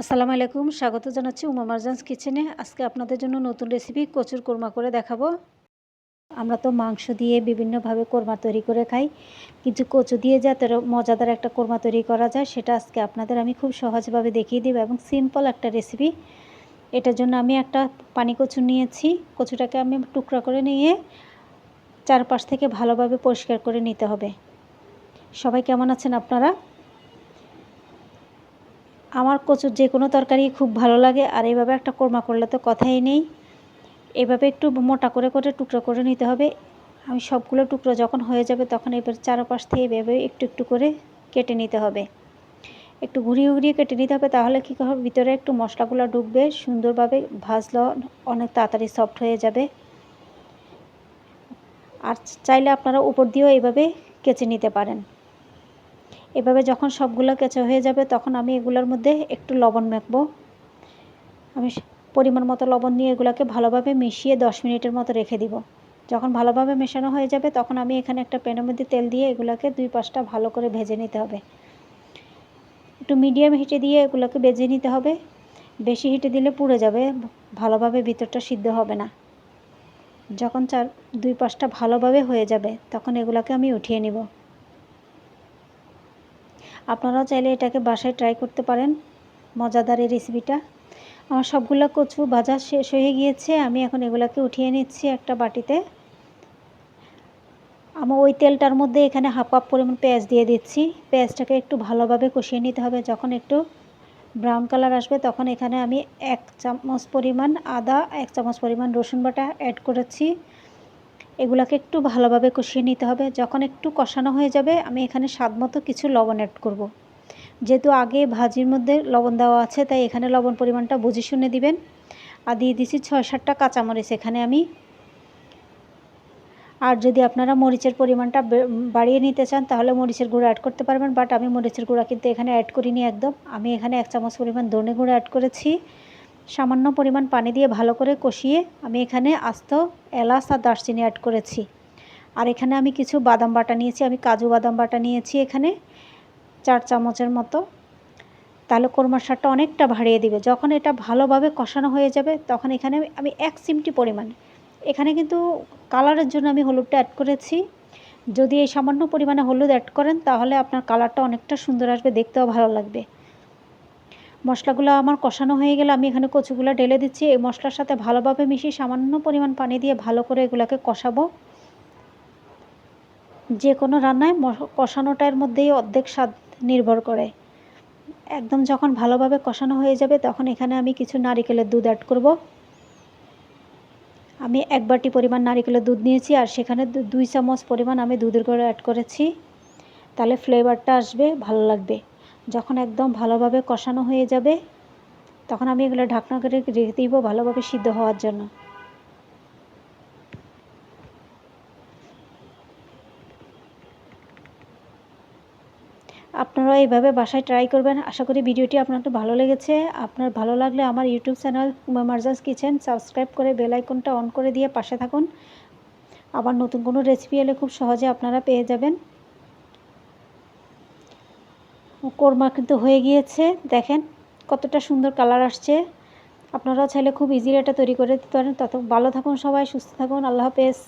আসসালামু আলাইকুম, স্বাগত জানাচ্ছি উমা মারজান্স কিচেনে। আজকে আপনাদের জন্য নতুন রেসিপি কচুর কোরমা করে দেখাবো। আমরা তো মাংস দিয়ে বিভিন্নভাবে কোরমা তৈরি করে খাই, কিন্তু কচু দিয়ে যাতে মজাদার একটা কোরমা তৈরি করা যায়, সেটা আজকে আপনাদের আমি খুব সহজভাবে দেখিয়ে দেবো এবং সিম্পল একটা রেসিপি এটার জন্য আমি একটা পানি কচু নিয়েছি। কচুটাকে আমি টুকরা করে নিয়ে চারপাশ থেকে ভালোভাবে পরিষ্কার করে নিতে হবে। সবাই কেমন আছেন আপনারা? আমার কচুর যে কোনো তরকারি খুব ভালো লাগে, আর এইভাবে একটা কোরমা করলে তো কথাই নেই। এভাবে একটু মোটা করে করে টুকরো করে নিতে হবে। আমি সবগুলো টুকরো যখন হয়ে যাবে তখন এবার চারপাশ থেকে এভাবে একটু একটু করে কেটে নিতে হবে। একটু ঘুরিয়ে ঘুরিয়ে কেটে নিতে হবে তাহলে কী হবে ভিতরে একটু মশলাগুলো ঢুকবে, সুন্দরভাবে ভাজলে অনেক তাড়াতাড়ি সফট হয়ে যাবে। আর চাইলে আপনারা উপর দিয়েও এইভাবে কেচে নিতে পারেন। এভাবে যখন সবগুলো কেঁচা হয়ে যাবে, তখন আমি এগুলোর মধ্যে একটু লবণ মাখবো। আমি পরিমাণ মতো লবণ নিয়ে এগুলোকে ভালোভাবে মিশিয়ে দশ মিনিটের মতো রেখে দিব। যখন ভালোভাবে মেশানো হয়ে যাবে, তখন আমি এখানে একটা প্যানের মধ্যে তেল দিয়ে এগুলোকে দুই পাশটা ভালো করে ভেজে নিতে হবে। একটু মিডিয়াম হিটে দিয়ে এগুলোকে ভেজে নিতে হবে। বেশি হিটে দিলে পুড়ে যাবে, ভালোভাবে ভিতরটা সিদ্ধ হবে না। যখন চার, দুই পাশটা ভালোভাবে হয়ে যাবে, তখন এগুলোকে আমি উঠিয়ে নিব। আপনারাও চাইলে এটাকে বাসায় ট্রাই করতে পারেন। মজাদার এই রেসিপিটা আমার সবগুলো কচু ভাজা শেষ হয়ে গিয়েছে। আমি এখন এগুলোকে উঠিয়ে নিচ্ছি একটা বাটিতে। আমার ওই তেলটার মধ্যে এখানে হাফ কাপ পরিমাণ পেঁয়াজ দিয়ে দিচ্ছি। পেঁয়াজটাকে একটু ভালোভাবে কষিয়ে নিতে হবে। যখন একটু ব্রাউন কালার আসবে, তখন এখানে আমি এক চামচ পরিমাণ আদা, এক চামচ পরিমাণ রসুন বাটা অ্যাড করেছি। এগুলাকে একটু ভালোভাবে কষিয়ে নিতে হবে। যখন একটু কষানো হয়ে যাবে, আমি এখানে স্বাদ মতো কিছু লবণ অ্যাড করব। যেহেতু আগে ভাজির মধ্যে লবণ দেওয়া আছে, তাই এখানে লবণ পরিমাণটা বুঝে শুনে দিবেন। আর দিয়ে দিছি ছয় সাতটা কাঁচামরিচ এখানে আমি। আর যদি আপনারা মরিচের পরিমাণটা বাড়িয়ে নিতে চান, তাহলে মরিচের গুঁড়ো অ্যাড করতে পারবেন। বাট আমি মরিচের গুঁড়া কিন্তু এখানে অ্যাড করিনি একদম। আমি এখানে এক চামচ পরিমাণ ধনে গুঁড়ো অ্যাড করেছি। সামান্য পরিমাণ পানি দিয়ে ভালো করে কষিয়ে আমি এখানে আস্ত এলাচ আর দারচিনি অ্যাড করেছি। আর এখানে আমি কিছু বাদাম বাটা নিয়েছি, আমি কাজু বাদাম বাটা নিয়েছি এখানে চার চামচের মতো। তাহলে কোরমার সারটা অনেকটা ভাড়িয়ে দিবে। যখন এটা ভালোভাবে কষানো হয়ে যাবে, তখন এখানে আমি এক চিমটি পরিমাণ। এখানে কিন্তু কালারের জন্য আমি হলুদটা অ্যাড করেছি। যদি এই সামান্য পরিমাণে হলুদ অ্যাড করেন, তাহলে আপনার কালারটা অনেকটা সুন্দর আসবে, দেখতেও ভালো লাগবে। মশলাগুলো আমার কষানো হয়ে গেলে আমি এখানে কচুগুলো ঢেলে দিচ্ছি। এই মশলার সাথে ভালোভাবে মিশিয়ে সামান্য পরিমাণ পানি দিয়ে ভালো করে এগুলোকে কষাবো। যে কোনো রান্নায় কষানোটার মধ্যেই অর্ধেক স্বাদ নির্ভর করে। একদম যখন ভালোভাবে কষানো হয়ে যাবে তখন এখানে আমি কিছু নারিকেলের দুধ অ্যাড করব। আমি এক বাটি পরিমাণ নারিকেলের দুধ নিয়েছি আর সেখানে দুই চামচ পরিমাণ আমি দুধের গুঁড়ো অ্যাড করেছি। তাহলে ফ্লেভারটা আসবে, ভালো লাগবে। যখন একদম ভালোভাবে কষানো হয়ে যাবে, তখন আমি এগুলো ঢাকনা করে রেখে দিব ভালোভাবে সিদ্ধ হওয়ার জন্য। আপনারা এইভাবে বাসায় ট্রাই করবেন। আশা করি ভিডিওটি আপনার ভালো লেগেছে। আপনার ভালো লাগলে আমার YouTube channel Marjas kitchen subscribe করে বেল আইকনটা অন করে দিয়ে পাশে থাকুন। আবার নতুন কোনো রেসিপি এলে খুব সহজে আপনারা পেয়ে যাবেন। কোরমা কিন্তু হয়ে গিয়েছে। দেখেন কতটা সুন্দর কালার আসছে। আপনারাও চাইলে খুব ইজিলি এটা তৈরি করে দিতে পারেন। তত ভালো থাকুন সবাই, সুস্থ থাকুন। আল্লাহ হাফেজ।